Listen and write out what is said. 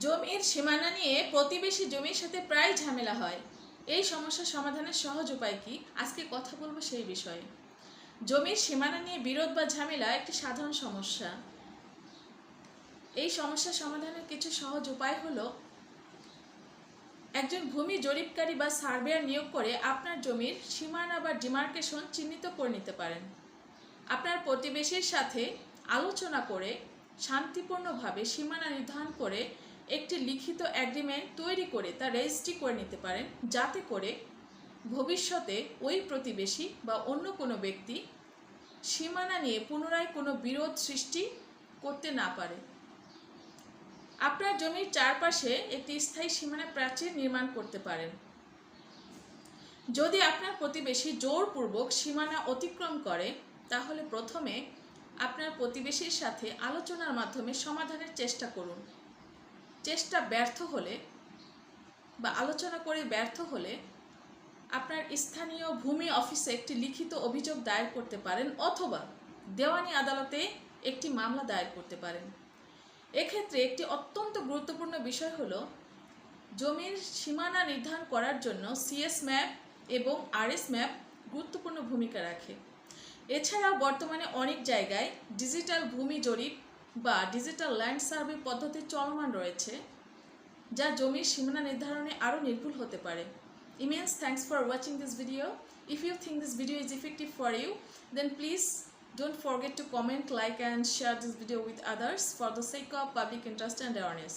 জমির সীমানা নিয়ে প্রতিবেশী জমির সাথে প্রায় ঝামেলা হয়। এই সমস্যা সমাধানের সহজ উপায় কি? আজকে কথা বলব সেই বিষয়ে। জমির সীমানা নিয়ে বিরোধ বা ঝামেলা একটি সাধারণ সমস্যা। এই সমস্যা সমাধানের কিছু সহজ উপায় হলো, একজন ভূমি জরিপকারী বা সার্ভেয়ার নিয়োগ করে আপনার জমির সীমানা বা ডিমার্কেশন চিহ্নিত করে নিতে পারেন। আপনার প্রতিবেশীর সাথে আলোচনা করে শান্তিপূর্ণভাবে সীমানা নির্ধারণ করে একটি লিখিত অ্যাগ্রিমেন্ট তৈরি করে তা রেজিস্ট্রি করে নিতে পারেন, যাতে করে ভবিষ্যতে ওই প্রতিবেশী বা অন্য কোনো ব্যক্তি সীমানা নিয়ে পুনরায় কোনো বিরোধ সৃষ্টি করতে না পারে। আপনার জমির চারপাশে একটি স্থায়ী সীমানা প্রাচীর নির্মাণ করতে পারেন। যদি আপনার প্রতিবেশী জোরপূর্বক সীমানা অতিক্রম করে, তাহলে প্রথমে আপনার প্রতিবেশীর সাথে আলোচনার মাধ্যমে সমাধানের চেষ্টা করুন। চেষ্টা ব্যর্থ হলে বা আলোচনা করে ব্যর্থ হলে আপনার স্থানীয় ভূমি অফিসে একটি লিখিত অভিযোগ দায়ের করতে পারেন অথবা দেওয়ানি আদালতে একটি মামলা দায়ের করতে পারেন। এক্ষেত্রে একটি অত্যন্ত গুরুত্বপূর্ণ বিষয় হলো জমির সীমানা নির্ধারণ করার জন্য সিএস ম্যাপ এবং আরএস ম্যাপ গুরুত্বপূর্ণ ভূমিকা রাখে। এছাড়াও বর্তমানে অনেক জায়গায় ডিজিটাল ভূমি জরিপ বা ডিজিটাল ল্যান্ড সার্ভে পদ্ধতি চলমান রয়েছে, যা জমির সীমানা নির্ধারণে আরও নির্ভুল হতে পারে। Immense thanks for watching this video if you think this video is effective for you then please don't forget to comment like and share this video with others for the sake of public interest and awareness